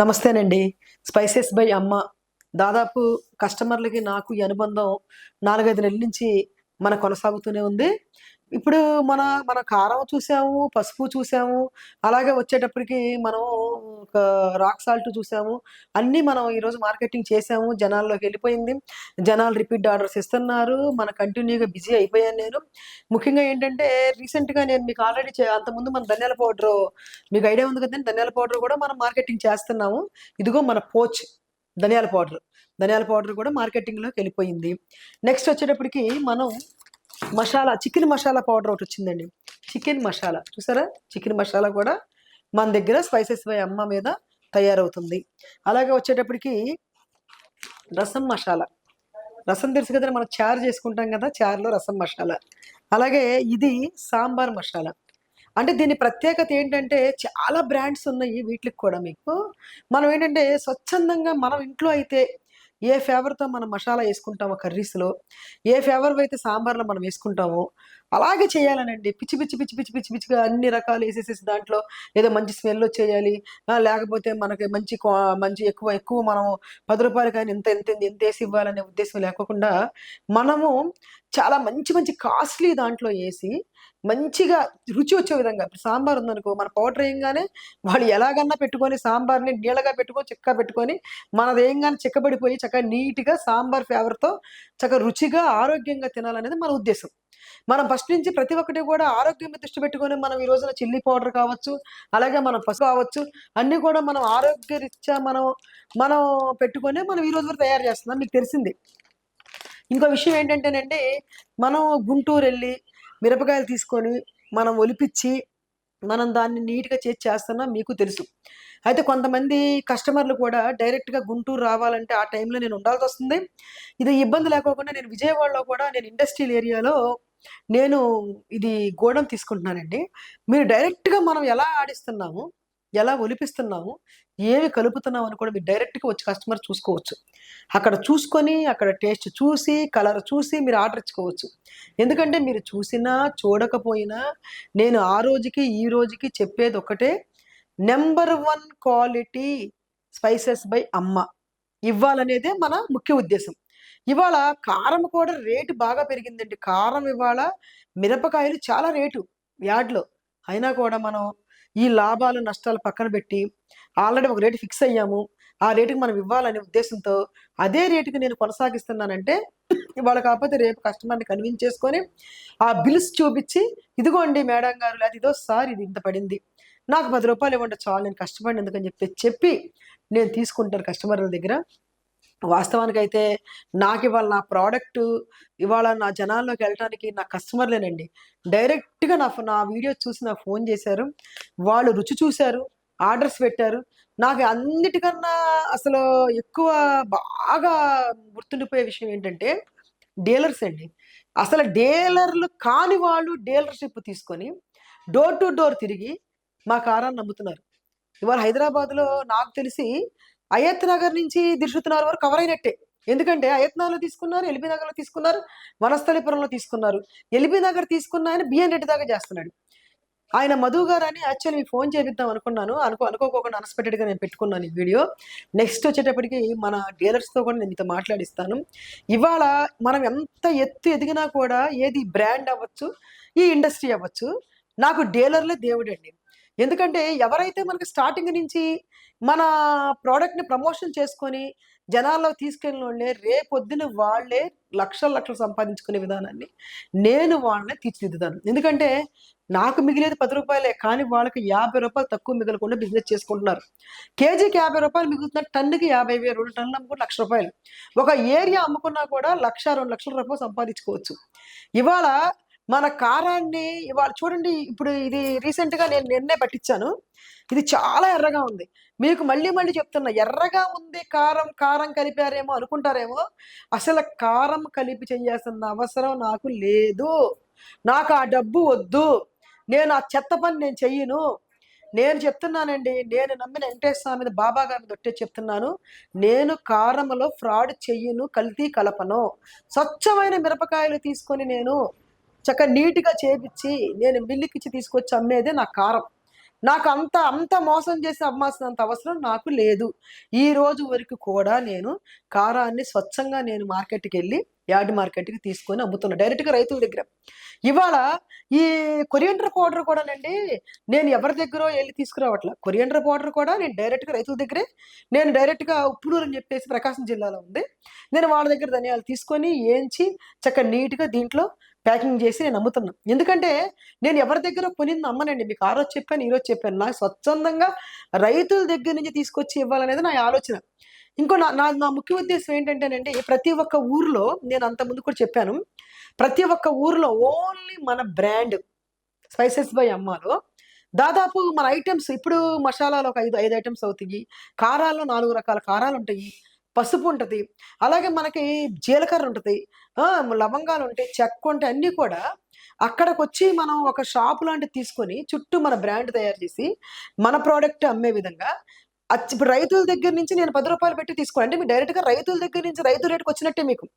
నమస్తేనండి. Spices by అమ్మ. దాదాపు కస్టమర్లకి నాకు ఈ అనుబంధం నాలుగైదు నెలల నుంచి మన కొనసాగుతూనే ఉంది. ఇప్పుడు మన మన కారం చూసాము పసుపు చూసాము అలాగే వచ్చేటప్పటికి మనం ఒక రాక్ సాల్ట్ చూసాము అన్నీ మనం ఈరోజు మార్కెటింగ్ చేసాము జనాల్లోకి వెళ్ళిపోయింది. జనాలు రిపీట్ ఆర్డర్స్ ఇస్తున్నారు మన కంటిన్యూగా బిజీ అయిపోయాను నేను. ముఖ్యంగా ఏంటంటే రీసెంట్గా నేను మీకు ఆల్రెడీ అంతకుముందు మన ధనియాల పౌడర్ మీకు ఐడియా ఉంది కదండి ధనియాల పౌడర్ కూడా మనం మార్కెటింగ్ చేస్తున్నాము. ఇదిగో మన పోచ్ ధనియాల పౌడర్ ధనియాల పౌడర్ కూడా మార్కెటింగ్లోకి వెళ్ళిపోయింది. నెక్స్ట్ వచ్చేటప్పటికి మనం మసాలా చికెన్ మసాలా పౌడర్ ఒకటి వచ్చిందండి. చికెన్ మసాలా. చూసారా? చికెన్ మసాలా కూడా మన దగ్గర స్పైసెస్ బై అమ్మ మీద తయారవుతుంది. అలాగే వచ్చేటప్పటికి రసం మసాలా. రసం తెలుసు కదా మనం చారు చేసుకుంటాం కదా చారులో రసం మసాలా. అలాగే ఇది సాంబార్ మసాలా. అంటే దీని ప్రత్యేకత ఏంటంటే చాలా బ్రాండ్స్ ఉన్నాయి వీటికి కూడా మీకు. మనం ఏంటంటే స్వచ్ఛందంగా మనం ఇంట్లో అయితే ఏ ఫ్లేవర్తో మనం మసాలా వేసుకుంటామో కర్రీస్లో ఏ ఫ్లేవర్ అయితే సాంబార్లో మనం వేసుకుంటామో అలాగే చేయాలనండి. పిచ్చి పిచ్చి పిచ్చి పిచ్చి పిచ్చి పిచ్చిగా అన్ని రకాలు వేసేసేసి దాంట్లో ఏదో మంచి స్మెల్ చేయాలి లేకపోతే మనకి మంచి మంచి ఎక్కువ ఎక్కువ మనం పది రూపాయలు కానీ ఎంత ఎంత ఎంత వేసి ఇవ్వాలనే ఉద్దేశం లేకుండా మనము చాలా మంచి మంచి కాస్ట్లీ దాంట్లో వేసి మంచిగా రుచి వచ్చే విధంగా ఇప్పుడు సాంబార్ ఉందనుకో మన పౌడర్ వేయంగానే వాళ్ళు ఎలాగన్నా పెట్టుకొని సాంబార్ని నీళ్ళగా పెట్టుకొని చిక్క పెట్టుకొని మనది వేయంగానే చిక్కబడిపోయి చక్కగా నీట్గా సాంబార్ ఫ్లేవర్తో చక్కగా రుచిగా ఆరోగ్యంగా తినాలనేది మన ఉద్దేశం. మనం ఫస్ట్ నుంచి ప్రతి ఒక్కటి కూడా ఆరోగ్యం మీద దృష్టి పెట్టుకొని మనం ఈ రోజున చిల్లీ పౌడర్ కావచ్చు అలాగే మనం పసుపు కావచ్చు అన్నీ కూడా మనం ఆరోగ్యరీత్యా మనం మనం పెట్టుకొని మనం ఈ రోజు వరకు తయారు చేస్తున్నాం. మీకు తెలిసింది. ఇంకో విషయం ఏంటంటేనండి మనం గుంటూరు వెళ్ళి మిరపకాయలు తీసుకొని మనం ఒలిపించి మనం దాన్ని నీట్గా చేసి చేస్తున్నాం మీకు తెలుసు. అయితే కొంతమంది కస్టమర్లు కూడా డైరెక్ట్గా గుంటూరు రావాలంటే ఆ టైంలో నేను ఉండాల్సి వస్తుంది. ఇది ఇబ్బంది లేకోకుండా నేను విజయవాడలో కూడా నేను ఇండస్ట్రియల్ ఏరియాలో నేను ఇది గోడం తీసుకుంటున్నానండి. మీరు డైరెక్ట్గా మనం ఎలా ఆడిస్తున్నాము ఎలా ఒలిపిస్తున్నాము ఏమి కలుపుతున్నాం అని కూడా మీరు డైరెక్ట్గా వచ్చి కస్టమర్ చూసుకోవచ్చు. అక్కడ చూసుకొని అక్కడ టేస్ట్ చూసి కలర్ చూసి మీరు ఆర్డర్ ఇచ్చుకోవచ్చు. ఎందుకంటే మీరు చూసినా చూడకపోయినా నేను ఆ రోజుకి ఈ రోజుకి చెప్పేది ఒకటే number one quality spices by అమ్మ. ఇవ్వాలనేదే మన ముఖ్య ఉద్దేశం. ఇవాళ కారం కూడా రేటు బాగా పెరిగిందండి. కారం ఇవాళ మిరపకాయలు చాలా రేటు యార్డ్లో అయినా కూడా మనం ఈ లాభాలు నష్టాలు పక్కన పెట్టి ఆల్రెడీ ఒక రేటు ఫిక్స్ అయ్యాము. ఆ రేటుకి మనం ఇవ్వాలనే ఉద్దేశంతో అదే రేటుకి నేను కొనసాగిస్తున్నానంటే ఇవాళ కాకపోతే రేపు కస్టమర్ని కన్విన్స్ చేసుకొని ఆ బిల్స్ చూపించి ఇదిగోండి మేడం గారు లేదా ఇదో సార్ ఇది ఇంత పడింది. నాకు పది రూపాయలు ఇవ్వండి చాలు నేను కష్టపడి ఎందుకని చెప్పి చెప్పి నేను తీసుకుంటాను కస్టమర్ల దగ్గర. వాస్తవానికి అయితే నాకు ఇవాళ నా ప్రోడక్ట్ ఇవాళ నా జనాల్లోకి వెళ్ళడానికి నా కస్టమర్లేనండి. డైరెక్ట్గా నా నా వీడియో చూసి నాకు ఫోన్ చేశారు. వాళ్ళు రుచి చూశారు ఆర్డర్స్ పెట్టారు. నాకు అన్నిటికన్నా అసలు ఎక్కువ బాగా గుర్తుండిపోయే విషయం ఏంటంటే డీలర్స్ అండి. అసలు డీలర్లు కాని వాళ్ళు డీలర్షిప్ తీసుకొని డోర్ టు డోర్ తిరిగి మా కారాన్ని నమ్ముతున్నారు. ఇవాళ హైదరాబాద్లో నాకు తెలిసి అయత్ నగర్ నుంచి దిల్షుత్ వరకు కవర్ అయినట్టే. ఎందుకంటే అయత్ నగర్లో తీసుకున్నారు ఎల్బీ నగర్లో తీసుకున్నారు వనస్థలిపురంలో తీసుకున్నారు. ఎల్బీ నగర్ తీసుకున్న ఆయన బిఎన్ రెడ్డి దాకా చేస్తున్నాడు. ఆయన మధు గారు అని యాక్చువల్లీ మీకు ఫోన్ చేపిద్దాం అనుకున్నాను. అనుకో అనుకోకుండా అన్ఎక్స్పెక్టెడ్గా నేను పెట్టుకున్నాను ఈ వీడియో నెక్స్ట్ వచ్చేటప్పటికి మన డీలర్స్తో కూడా నేను మీతో మాట్లాడిస్తాను. ఇవాళ మనం ఎంత ఎత్తు ఎదిగినా కూడా ఏది బ్రాండ్ అవ్వచ్చు ఈ ఇండస్ట్రీ అవ్వచ్చు నాకు డీలర్లే దేవుడండి. ఎందుకంటే ఎవరైతే మనకి స్టార్టింగ్ నుంచి మన ప్రోడక్ట్ని ప్రమోషన్ చేసుకొని జనాల్లో తీసుకెళ్ళిన వాళ్ళే రేపొద్దున వాళ్ళే లక్షల లక్షలు సంపాదించుకునే విధానాన్ని నేను వాళ్ళని తీర్చిదిద్దుతాను. ఎందుకంటే నాకు మిగిలేదు పది రూపాయలే కానీ వాళ్ళకి యాభై రూపాయలు తక్కువ మిగలకుండా బిజినెస్ చేసుకుంటున్నారు. కేజీకి యాభై రూపాయలు మిగులుతున్న టన్నుకి యాభై వేలు రెండు టన్నులు అమ్ముకుని లక్ష రూపాయలు. ఒక ఏరియా అమ్ముకున్నా కూడా లక్ష రెండు లక్షల రూపాయలు సంపాదించుకోవచ్చు. ఇవాళ మన కారాన్ని ఇవాళ చూడండి ఇప్పుడు ఇది రీసెంట్గా నేను నిన్నే పట్టించాను ఇది చాలా ఎర్రగా ఉంది. మీకు మళ్ళీ మళ్ళీ చెప్తున్నా ఎర్రగా ఉంది కారం కారం కలిపారేమో అనుకుంటారేమో. అసలు కారం కలిపి చేయాల్సిన అవసరం నాకు లేదు. నాకు ఆ డబ్బు వద్దు. నేను ఆ చెత్త పని నేను చెయ్యను. నేను చెప్తున్నానండి నేను నమ్మిన వెంకటేశ్వర స్వామి బాబా గారిని దొట్టే చెప్తున్నాను. నేను కారంలో ఫ్రాడ్ చెయ్యను కల్తీ కలపను. స్వచ్ఛమైన మిరపకాయలు తీసుకొని నేను చక్కగా నీట్గా చేపించి నేను మిల్లుకిచ్చి తీసుకొచ్చి అమ్మేదే నా కారం. నాకు అంత అంత మోసం చేసి అమ్మాల్సినంత అవసరం నాకు లేదు. ఈ రోజు వరకు కూడా నేను కారాన్ని స్వచ్ఛంగా నేను మార్కెట్కి వెళ్ళి యార్డ్ మార్కెట్కి తీసుకొని అమ్ముతున్నాను డైరెక్ట్గా రైతుల దగ్గర. ఇవాళ ఈ కొరియండర్ పౌడర్ కూడానండి నేను ఎవరి దగ్గర వెళ్ళి తీసుకురావట్ల. కొరియండర్ పౌడర్ కూడా నేను డైరెక్ట్గా రైతుల దగ్గరే నేను డైరెక్ట్గా ఉప్పునూరు అని చెప్పేసి ప్రకాశం జిల్లాలో ఉంది. నేను వాళ్ళ దగ్గర ధనియాలు తీసుకొని ఏంచి చక్కగా నీట్గా దీంట్లో ప్యాకింగ్ చేసి నేను అమ్ముతున్నాను ఎందుకంటే నేను ఎవరి దగ్గర కొనింది అమ్మనండి మీకు ఆ రోజు చెప్పాను ఈరోజు చెప్పాను. నాకు స్వచ్ఛందంగా రైతుల దగ్గర నుంచి తీసుకొచ్చి ఇవ్వాలనేది నా ఆలోచన. ఇంకో నా నా నా ముఖ్య ఉద్దేశం ఏంటంటేనండి ప్రతి ఒక్క ఊర్లో నేను అంత ముందు కూడా చెప్పాను ప్రతి ఒక్క ఊర్లో ఓన్లీ మన బ్రాండ్ స్పైసెస్ బై అమ్మాలో. దాదాపు మన ఐటమ్స్ ఇప్పుడు మసాలాలు ఒక ఐదు ఐదు ఐటమ్స్ అవుతాయి కారాల్లో నాలుగు రకాల కారాలు ఉంటాయి పసుపు ఉంటుంది అలాగే మనకి జీలకర్ర ఉంటుంది లవంగాలు ఉంటాయి చెక్క ఉంటాయి అన్నీ కూడా అక్కడికి వచ్చి మనం ఒక షాప్ లాంటిది తీసుకొని చుట్టూ మన బ్రాండ్ తయారు చేసి మన ప్రోడక్ట్ అమ్మే విధంగా ఇప్పుడు రైతుల దగ్గర నుంచి నేను పది రూపాయలు పెట్టి తీసుకోండి అంటే మీరు డైరెక్ట్గా రైతుల దగ్గర నుంచి రైతు రేటుకి వచ్చినట్టే మీకు.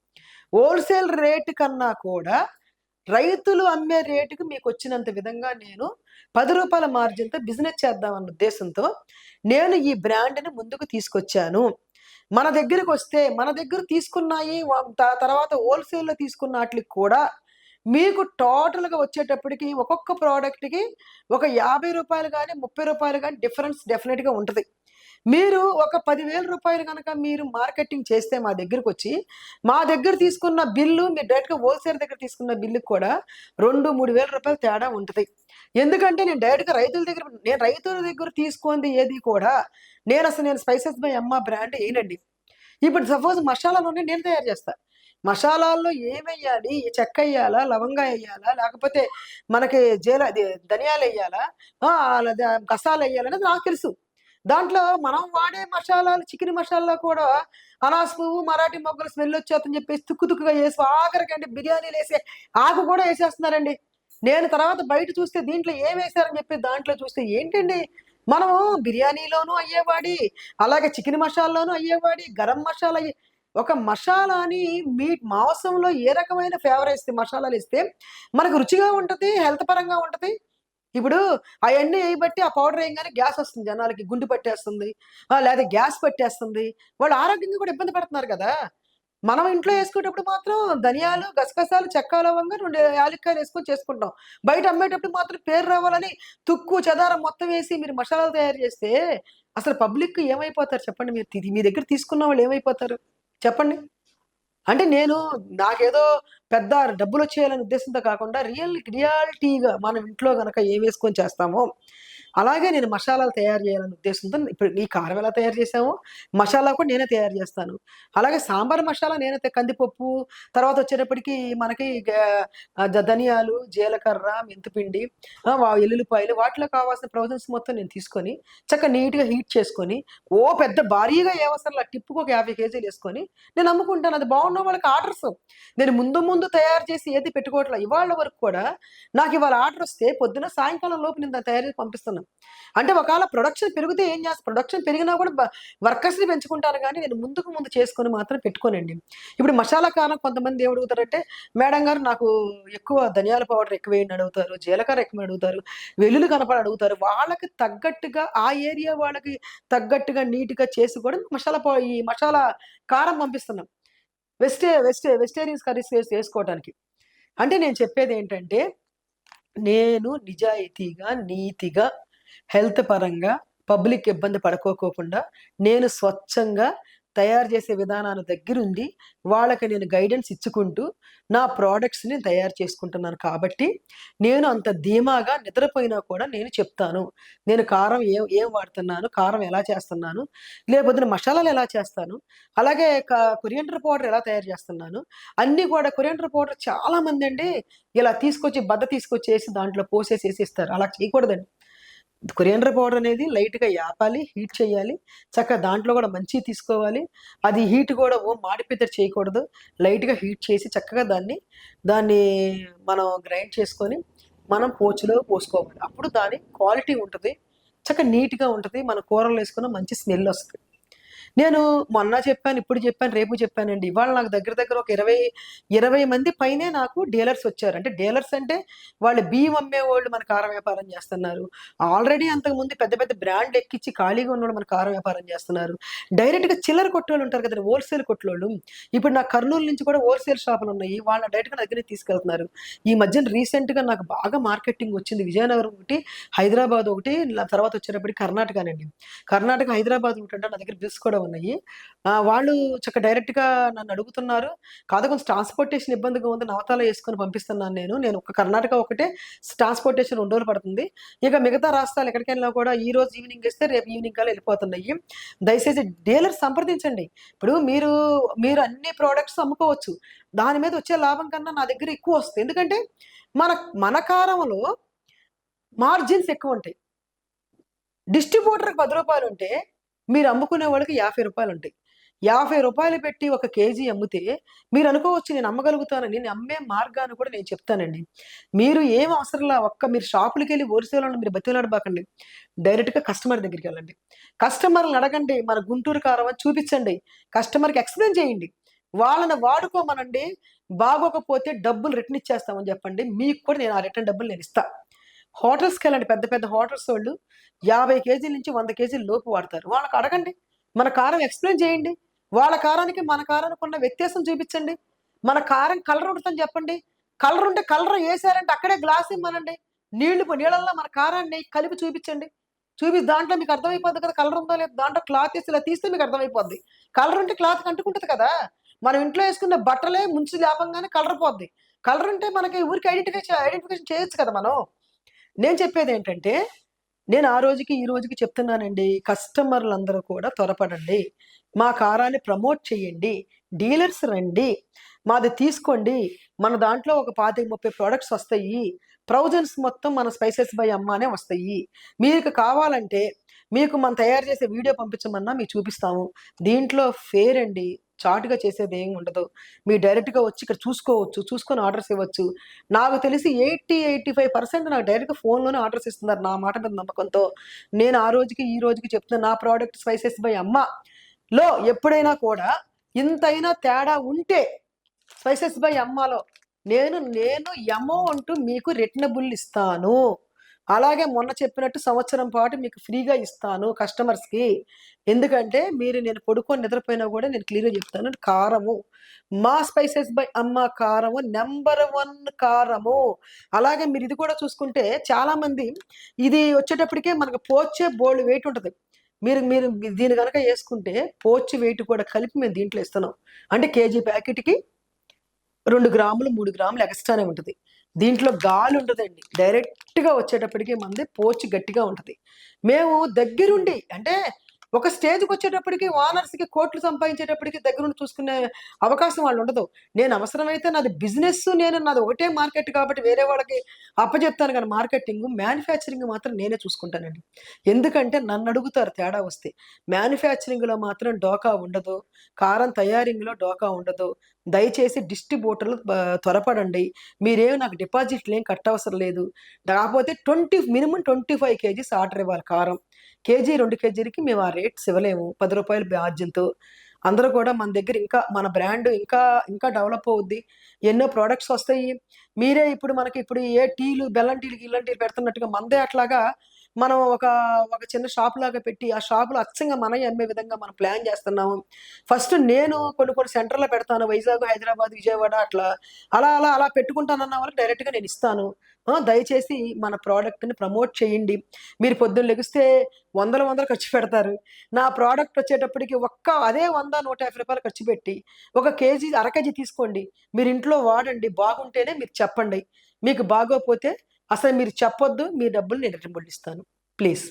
హోల్సేల్ రేటు కన్నా కూడా రైతులు అమ్మే రేటుకి మీకు వచ్చినంత విధంగా నేను పది రూపాయల మార్జిన్తో బిజినెస్ చేద్దామన్న ఉద్దేశంతో నేను ఈ బ్రాండ్ని ముందుకు తీసుకొచ్చాను. మన దగ్గరకు వస్తే మన దగ్గర తీసుకున్నాయి వా- త- తర్వాత హోల్సేల్లో తీసుకున్న వాటికి కూడా మీకు టోటల్గా వచ్చేటప్పటికి ఒక్కొక్క ప్రోడక్ట్కి ఒక యాభై రూపాయలు కానీ ముప్పై రూపాయలు కానీ డిఫరెన్స్ డెఫినెట్గా ఉంటుంది. మీరు ఒక పదివేల రూపాయలు కనుక మీరు మార్కెటింగ్ చేస్తే మా దగ్గరకు వచ్చి మా దగ్గర తీసుకున్న బిల్లు మీరు డైరెక్ట్గా హోల్సేల్ దగ్గర తీసుకున్న బిల్లుకి కూడా రెండు మూడు వేల రూపాయలు తేడా ఉంటుంది. ఎందుకంటే నేను డైరెక్ట్గా రైతుల దగ్గర నేను రైతుల దగ్గర తీసుకుంది ఏది కూడా నేను అసలు నేను స్పైసెస్ బై అమ్మ బ్రాండ్ వేయనండి ఇప్పుడు సపోజ్ మసాలాలోనే నేను తయారు చేస్తాను మసాలాల్లో ఏమేయాలి? చెక్క వేయాలా? లవంగా వేయాలా? లేకపోతే మనకి జీల అది ధనియాలు వేయాలా? కసాలు వేయాలనేది నాకు తెలుసు. దాంట్లో మనం వాడే మసాలాలు చికెన్ మసాలా కూడా అనాస్ పువ్వు మరాఠీ మొగ్గలు స్మెల్ వచ్చేస్తని చెప్పేసి తుక్కు తుక్కుగా వేసి ఆఖరికి అంటే బిర్యానీలు వేసే ఆకు కూడా వేసేస్తున్నారండి. నేను తర్వాత బయట చూస్తే దీంట్లో ఏం వేశారని చెప్పి దాంట్లో చూస్తే ఏంటండి? మనము బిర్యానీలోనూ అయ్యేవాడి అలాగే చికెన్ మసాలాలోనూ అయ్యేవాడి గరం మసాలా ఒక మసాలాని మీ మాంసంలో ఏ రకమైన ఫేవర్ వేస్తే మసాలాలు ఇస్తే మనకు రుచిగా ఉంటుంది హెల్త్ పరంగా ఉంటుంది? ఇప్పుడు అవన్నీ వేయబట్టి ఆ పౌడర్ వేయగానే గ్యాస్ వస్తుంది జనాలకి గుండు పట్టేస్తుంది. లేదా గ్యాస్ పట్టేస్తుంది. వాళ్ళు ఆరోగ్యంగా కూడా ఇబ్బంది పడుతున్నారు కదా. మనం ఇంట్లో వేసుకునేటప్పుడు మాత్రం ధనియాలు గసగసాలు చెక్క లవంగా రెండు యాలక్కాయలు వేసుకొని చేసుకుంటాం. బయట అమ్మేటప్పుడు మాత్రం పేరు రావాలని తుక్కు చెదారం మొత్తం వేసి మీరు మసాలాలు తయారు చేస్తే అసలు పబ్లిక్ ఏమైపోతారు చెప్పండి? మీరు మీ దగ్గర తీసుకున్న వాళ్ళు ఏమైపోతారు? చెప్పండి. అంటే నేను నాకేదో పెద్ద డబ్బులు వచ్చేయాలనే ఉద్దేశంతో కాకుండా రియల్ రియాలిటీగా మనం ఇంట్లో కనుక ఏం వేసుకొని చేస్తామో అలాగే నేను మసాలాలు తయారు చేయాలనే ఉద్దేశంతో ఇప్పుడు ఈ కారం ఎలా తయారు చేసామో మసాలా కూడా నేనే తయారు చేస్తాను. అలాగే సాంబార్ మసాలా నేనే కందిపప్పు తర్వాత వచ్చేటప్పటికి మనకి ధనియాలు జీలకర్ర మెంతిపిండి వా- ఎల్లుల్లిపాయలు వాటిలో కావాల్సిన ప్రొవిజన్స్ మొత్తం నేను తీసుకొని చక్కగా నీట్గా హీట్ చేసుకొని ఓ పెద్ద భారీగా ఏ అవసరం టిప్పుకు ఒక యాభై కేజీలు వేసుకొని నేను అమ్ముకుంటాను అది బాగున్న వాళ్ళకి ఆర్డర్స్. నేను ముందు ముందు తయారు చేసి ఏది పెట్టుకోవట్లేదు ఇవాళ వరకు కూడా నాకు ఇవాళ ఆర్డర్ వస్తే పొద్దున సాయంకాలం లోపు నేను దాన్ని తయారు చేసి పంపిస్తున్నాను. అంటే ఒకవేళ ప్రొడక్షన్ పెరిగితే ఏం చేస్తాను ప్రొడక్షన్ పెరిగినా కూడా వర్కర్స్ని పెంచుకుంటాను కానీ నేను ముందుకు ముందు చేసుకొని మాత్రం పెట్టుకోనండి. ఇప్పుడు మసాలా కారం కొంతమంది ఏం అడుగుతారంటే మేడం గారు నాకు ఎక్కువ ధనియాల పౌడర్ ఎక్కువ వేయండి అడుగుతారు జీలకర్ర ఎక్కువ అడుగుతారు వెల్లుల్లి కనపడి అడుగుతారు. వాళ్ళకి తగ్గట్టుగా ఆ ఏరియా వాళ్ళకి తగ్గట్టుగా నీట్గా చేసి కూడా మసాలా పౌ- ఈ మసాలా కారం పంపిస్తున్నాం. వెస్టే వెస్టే వెజిటేరియన్స్ కర్రీస్ చేసుకోవడానికి అంటే నేను చెప్పేది ఏంటంటే నేను నిజాయితీగా నీతిగా హెల్త్ పరంగా పబ్లిక్ ఇబ్బంది పడుకోకోకుండా నేను స్వచ్ఛంగా తయారు చేసే విధానాల దగ్గరుండి వాళ్ళకి నేను గైడెన్స్ ఇచ్చుకుంటూ నా ప్రోడక్ట్స్ని తయారు చేసుకుంటున్నాను కాబట్టి నేను అంత ధీమాగా నిద్రపోయినా కూడా నేను చెప్తాను. నేను కారం ఏం ఏం వాడుతున్నాను కారం ఎలా చేస్తున్నాను లేకపోతే మసాలాలు ఎలా చేస్తాను అలాగే కొరియండర్ పౌడర్ ఎలా తయారు చేస్తున్నాను అన్నీ కూడా కొరియండర్ పౌడర్ చాలా మంది అండి ఇలా తీసుకొచ్చి బద్ద తీసుకొచ్చేసి దాంట్లో పోసేసి ఇస్తారు అలా చేయకూడదండి. కొరియండర్ పౌడర్ అనేది లైట్గా యాపాలి హీట్ చేయాలి. చక్కగా దాంట్లో కూడా మంచి తీసుకోవాలి. అది హీట్ కూడా ఓ మాడిపిద్దరు చేయకూడదు. లైట్గా హీట్ చేసి చక్కగా దాన్ని దాన్ని మనం గ్రైండ్ చేసుకొని మనం పోచులో పోసుకోవాలి. అప్పుడు దాని క్వాలిటీ ఉంటుంది. చక్కగా నీట్గా ఉంటుంది. మన కూరలు వేసుకున్న మంచి స్మెల్ వస్తుంది. నేను మొన్న చెప్పాను, ఇప్పుడు చెప్పాను, రేపు చెప్పానండి. ఇవాళ నాకు దగ్గర దగ్గర ఒక 20, 20 మంది పైనే నాకు డీలర్స్ వచ్చారు. అంటే డీలర్స్ అంటే వాళ్ళు బియ్యం అమ్మేవోళ్ళు మన కార వ్యాపారం చేస్తున్నారు. ఆల్రెడీ అంతకుముందు పెద్ద పెద్ద బ్రాండ్ ఎక్కిచ్చి ఖాళీగా ఉన్నవాళ్ళు మన కార వ్యాపారం చేస్తున్నారు. డైరెక్ట్‌గా చిల్లర కొట్టోళ్ళు ఉంటారు కదండి హోల్‌సేల్ కొట్లోళ్ళు. ఇప్పుడు నా కర్నూలు నుంచి కూడా హోల్‌సేల్ షాపులు ఉన్నాయి వాళ్ళ డైరెక్ట్‌గా నా దగ్గర తీసుకెళ్తున్నారు. ఈ మధ్యన రీసెంట్‌గా నాకు బాగా మార్కెటింగ్ వచ్చింది. విజయనగరం ఒకటి, హైదరాబాద్ ఒకటి, తర్వాత వచ్చేటప్పటికి కర్ణాటకనండి. కర్ణాటక, హైదరాబాద్ ఒకటంటే నా దగ్గర బిల్స్ కూడా ఉన్నాయి. వాళ్ళు చక్కగా డైరెక్ట్‌గా నన్ను అడుగుతున్నారు. కాదు కొంచెం ట్రాన్స్‌పోర్టేషన్ ఇబ్బందిగా ఉంది. నవతాల వేసుకొని పంపిస్తున్నాను నేను. నేను ఒక కర్ణాటక ఒకటే ట్రాన్స్‌పోర్టేషన్ రెండు రోజులు పడుతుంది. ఇక మిగతా రాష్ట్రాలు ఎక్కడికైనా కూడా ఈ రోజు ఈవినింగ్ ఇస్తే రేపు ఈవినింగ్ కల్లా వెళ్ళిపోతున్నాయి దయచేసి డీలర్ సంప్రదించండి. ఇప్పుడు మీరు, మీరు అన్ని ప్రోడక్ట్స్ అమ్ముకోవచ్చు. దాని మీద వచ్చే లాభం కన్నా నా దగ్గర ఎక్కువ వస్తుంది ఎందుకంటే మన మన కారంలో మార్జిన్స్ ఎక్కువ ఉంటాయి డిస్ట్రిబ్యూటర్‌కి పది రూపాయలు ఉంటే మీరు అమ్ముకునే వాళ్ళకి యాభై రూపాయలు ఉంటాయి. యాభై రూపాయలు పెట్టి ఒక కేజీ అమ్మితే మీరు అనుకోవచ్చు నేను అమ్మగలుగుతానని. నేను అమ్మే మార్గాన్ని కూడా నేను చెప్తానండి. మీరు ఏం అవసరంలా ఒక్క మీరు షాపులకెళ్ళి హోల్‌సేలోళ్ళని మీరు బతిలాడబాకండి డైరెక్ట్‌గా కస్టమర్ దగ్గరికి వెళ్ళండి కస్టమర్‌లని అడగండి. మన గుంటూరు కారం చూపించండి. కస్టమర్‌కి ఎక్స్‌ప్లెయిన్ చేయండి. వాళ్ళని వాడుకోమనండి. బాగోకపోతే డబ్బులు రిటర్న్ ఇచ్చేస్తామని చెప్పండి. మీకు కూడా నేను ఆ రిటర్న్ డబ్బులు నేను ఇస్తాను హోటల్స్కి వెళ్ళండి పెద్ద పెద్ద హోటల్స్ వాళ్ళు యాభై కేజీల నుంచి వంద కేజీల లోపు వాడతారు. వాళ్ళకి అడగండి. మన కారం ఎక్స్‌ప్లెయిన్ చేయండి. వాళ్ళ కారానికి, మన కారానికి ఉన్న వ్యత్యాసం చూపించండి. మన కారం కలర్ ఉంటుందని చెప్పండి. కలర్ ఉంటే కలర్ వేసారంటే అక్కడే గ్లాస్ ఇమ్మనండి. నీళ్ళు నీళ్ళల్లో మన కారాన్ని కలిపి చూపించండి. చూపి దాంట్లో మీకు అర్థమైపోద్ది కదా! కలర్ ఉందో లేదు దాంట్లో క్లాత్ వేసి ఇలా తీస్తే మీకు అర్థమైపోద్ది. కలర్ ఉంటే క్లాత్ కంటుకుంటుంది కదా! మనం ఇంట్లో వేసుకున్న బట్టలే ముంచి లేపంగానే కలర్ పోద్ది. కలర్ ఉంటే మనకి ఊరికి ఐడెంటిఫై ఐడెంటిఫికేషన్ చేయొచ్చు కదా మనం. నేను చెప్పేది ఏంటంటే నేను ఆ రోజుకి, ఈ రోజుకి చెప్తున్నానండి. కస్టమర్‌లందరూ కూడా త్వరపడండి. మా కారాన్ని ప్రమోట్ చేయండి. డీలర్స్ రండి. మాది తీసుకోండి. మన దాంట్లో ఒక పాతిక ముప్పై ప్రోడక్ట్స్ వస్తాయి. ప్రౌజన్స్ మొత్తం మన స్పైసెస్ బై అమ్మానే వస్తాయి. మీకు కావాలంటే మీకు మనం తయారు చేసే వీడియో పంపించమన్నా మీకు చూపిస్తాము. దీంట్లో ఫేర్ అండి. చాటుగా చేసేదేం ఉండదు. మీరు డైరెక్ట్‌గా వచ్చి ఇక్కడ చూసుకోవచ్చు. చూసుకొని ఆర్డర్స్ ఇవ్వచ్చు. నాకు తెలిసి 80, 85% నాకు డైరెక్ట్‌గా ఫోన్‌లోనే ఆర్డర్స్ ఇస్తున్నారు. నా మాట మీద నమ్మకంతో. నేను ఆ రోజుకి, ఈ రోజుకి చెప్తున్నా నా ప్రోడక్ట్ స్పైసెస్ బై అమ్మ లో ఎప్పుడైనా కూడా ఇంతైనా తేడా ఉంటే స్పైసెస్ బై అమ్మాలో నేను, నేను అమౌంట్ మీకు రిటర్నబుల్ ఇస్తాను. అలాగే మొన్న చెప్పినట్టు సంవత్సరం పాటు మీకు ఫ్రీగా ఇస్తాను కస్టమర్స్‌కి. ఎందుకంటే మీరు నేను పడుకొని నిద్రపోయినా కూడా నేను క్లియర్‌గా చెప్తాను. కారము మా స్పైసెస్ బై అమ్మ కారము నెంబర్ వన్ కారము. అలాగే మీరు ఇది కూడా చూసుకుంటే చాలామంది ఇది వచ్చేటప్పటికే మనకు పోచే బోల్డ్ వెయిట్ ఉంటుంది మీరు మీరు దీన్ని కనుక వేసుకుంటే పోచ్ వెయిట్ కూడా కలిపి మేము దీంట్లో ఇస్తున్నాం. అంటే కేజీ ప్యాకెట్‌కి రెండు గ్రాములు, మూడు గ్రాములు ఎక్స్‌ట్రానే ఉంటుంది దీంట్లో గాలి ఉండదండి. డైరెక్ట్‌గా వచ్చేటప్పటికి మనది పోచ్ గట్టిగా ఉంటుంది మేము దగ్గరుండి అంటే ఒక స్టేజ్కి వచ్చేటప్పటికి ఓనర్స్‌కి కోట్లు సంపాదించేటప్పటికి దగ్గరుండి చూసుకునే అవకాశం వాళ్ళు ఉండదు. నేను అవసరమైతే నాది బిజినెస్ నేను నాది ఒకటే మార్కెట్ కాబట్టి వేరే వాళ్ళకి అప్పజెప్తాను కానీ మార్కెటింగ్, మ్యానుఫ్యాక్చరింగ్ మాత్రం నేనే చూసుకుంటానండి. ఎందుకంటే నన్ను అడుగుతారు తేడా వస్తే. మ్యానుఫ్యాక్చరింగ్‌లో మాత్రం డోకా ఉండదు. కారం తయారీలో డోకా ఉండదు. దయచేసి డిస్ట్రిబ్యూటర్లు త్వరపడండి. మీరేం నాకు డిపాజిట్లు ఏం కట్టవసరం లేదు. కాపోతే 20 మినిమమ్ 25 కేజీస్ ఆర్డర్ ఇవ్వాలి కారం. కేజీ, రెండు కేజీలకి మేము ఆ రేట్స్ ఇవ్వలేము. పది రూపాయలు మార్జిన్‌తో. అందరూ కూడా మన దగ్గర ఇంకా మన బ్రాండ్ ఇంకా, ఇంకా డెవలప్ అవుద్ది. ఎన్నో ప్రొడక్ట్స్ వస్తాయి. మీరే ఇప్పుడు మనకి ఇప్పుడు ఏ టీలు, బెల్లం టీలు, ఇల్లం టీలు పెడుతున్నట్టుగా మనదే అట్లాగా మనం ఒక, ఒక చిన్న షాప్‌లాగా పెట్టి ఆ షాప్‌లో అచ్చంగా మనయి అమ్మే విధంగా మనం ప్లాన్ చేస్తున్నాము. ఫస్ట్ నేను కొన్ని, కొన్ని సెంటర్‌లో పెడతాను. వైజాగ్, హైదరాబాద్, విజయవాడ అట్లా. అలా, అలా, అలా పెట్టుకుంటానన్న వాళ్ళు డైరెక్ట్‌గా నేను ఇస్తాను. దయచేసి మన ప్రోడక్ట్ని ప్రమోట్ చేయండి. మీరు పొద్దున్న లెగిస్తే వందల వందలు ఖర్చు పెడతారు. నా ప్రోడక్ట్ వచ్చేటప్పటికి ఒక్క అదే వంద నూట యాభై రూపాయలు ఖర్చు పెట్టి ఒక కేజీ, అర కేజీ తీసుకోండి. మీరు ఇంట్లో వాడండి. బాగుంటేనే మీరు చెప్పండి. మీకు బాగోపోతే అసలు మీరు చెప్పొద్దు. మీ డబ్బులు నేను రిటర్న్ ఇస్తాను. ప్లీజ్.